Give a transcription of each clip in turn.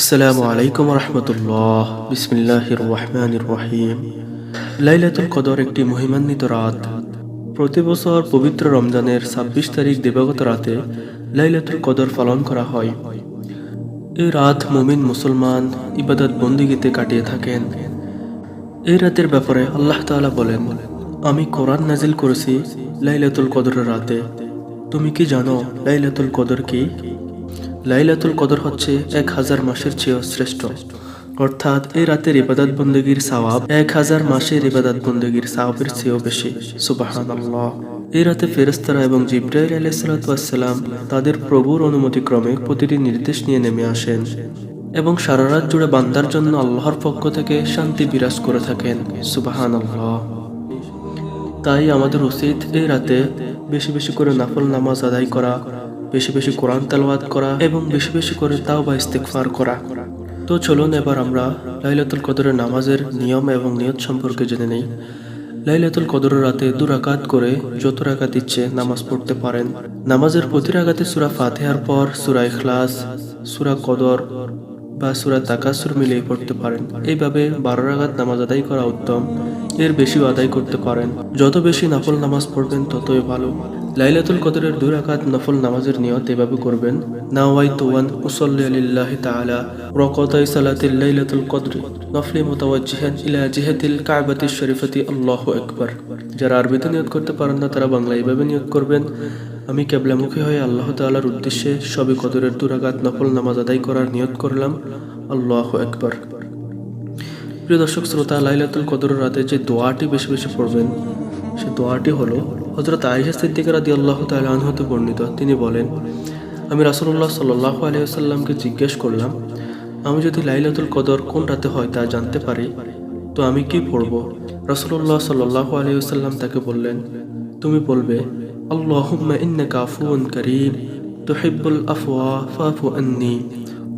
আসসালামু আলাইকুম রহমতুল্লাহ। বিসমিল্লাহির রহমানির রহিম লাইলাতুল কদর একটি মহিমান্বিত রাত। প্রতি বছর পবিত্র রমজানের ছাব্বিশ তারিখ দিবাগত রাতে লাইলাতুল কদর পালন করা হয়। এই রাত মুমিন মুসলমান ইবাদত বন্দিগিতে কাটিয়ে থাকেন। এই রাতের ব্যাপারে আল্লাহ তাআলা বলেন, আমি কোরআন নাজিল করেছি লাইলাতুল কদরের রাতে। তুমি কি জানো লাইলাতুল কদর কি? লাইলাতুল কদর হচ্ছে এক হাজার মাসের চেয়েও শ্রেষ্ঠ। অর্থাৎ এই রাতের ইবাদত বন্দগীর সওয়াব এক হাজার মাসের ইবাদত বন্দগীর সওয়াবের চেয়েও বেশি। সুবাহান এই রাতে ফেরেস্তারা এবং জিব্রাইল আলাইসালাম তাদের প্রভুর অনুমতিক্রমে প্রতিটি নির্দেশ নিয়ে নেমে আসেন এবং সারা রাত জুড়ে বান্দার জন্য আল্লাহর পক্ষ থেকে শান্তি বিরাজ করে থাকেন। সুবাহান তাই আমাদের উচিত এই রাতে বেশি বেশি করে নাফল নামাজ আদায় করা বেশি বেশি কোরআন তেলাওয়াত করা এবং বেশি বেশি করে তাও বা ইস্তেকফার করা। তো চলুন এবার আমরা লাইলাতুল কদরের নামাজের নিয়ম এবং নিয়ত সম্পর্কে জেনে নেই। লাইলাতুল কদরের রাতে দু রাকাত করে যত রাকাত ইচ্ছে নামাজ পড়তে পারেন। নামাজের প্রতি রাকাতে সুরা ফাতেহার পর সুরা ইখলাস, সুরা কদর বা সুরা তাকাসুর মিলিয়ে পড়তে পারেন। এইভাবে বারো রাগাত নামাজ আদায় করা উত্তম। এর বেশিও আদায় করতে পারেন। যত বেশি নাফল নামাজ পড়বেন ততই ভালো। লাইলাতুল কদরের দুই রাকাত নফল নামাজের নিয়ত এভাবে করবেন। নাওয়াই তুয়ান উসল্লি আলিল্লাহি তাআলা রকাতাই সালাতিল লাইলাতুল কদরি। নফলি মুতাওয়াজ্জিহান ইলা জিহাতিল কাবাতিশ শরীফাতি। আল্লাহু আকবার। যারা আরবিতে নিয়ত করতে পারেন না, তারা বাংলা এইভাবে নিয়ত করবেন, আমি কেবলামুখী হয়ে আল্লাহ তাআলার উদ্দেশ্যে সবে কদরের দুরাগাত নফল নামাজ আদায় করার নিয়ত করলাম। আল্লাহ একবার প্রিয় দর্শক, শ্রোতা, লাইলাতুল কদরের রাতে যে দোয়াটি বেশি বেশি পড়বেন সে দোয়াটি হলো হজরত আয়েশা সিদ্দিক রাদি আল্লাহ তালাহ হতে বর্ণিত। তিনি বলেন, আমি রাসুল্লাহ সাল্লাহ আলিয়াল্লামকে জিজ্ঞেস করলাম, আমি যদি লাইলাতুল কদর কোন রাতে হয় তা জানতে পারি, তো আমি কি পড়ব? রাসুল্লাহ সাল্লাহ আলিয়াল্লাম তাকে বললেন, তুমি বলবে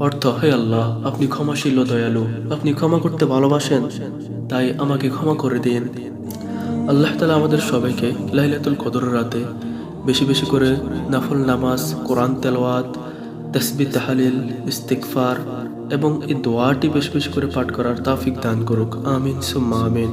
অর্থ, হে আল্লাহ, আপনি ক্ষমাশীল দয়ালু, আপনি ক্ষমা করতে ভালোবাসেন, তাই আমাকে ক্ষমা করে দিন। আল্লাহ তালা আমাদের সবাইকে লাইলাতুল কদরের রাতে বেশি বেশি করে নাফল নামাজ, কোরআন তেলওয়াত তসবি তাহালিল ইস্তিকফার এবং এই দোয়াটি বেশি বেশি করে পাঠ করার তাফিক দান করুক। আমিন, সুম্মা আমিন।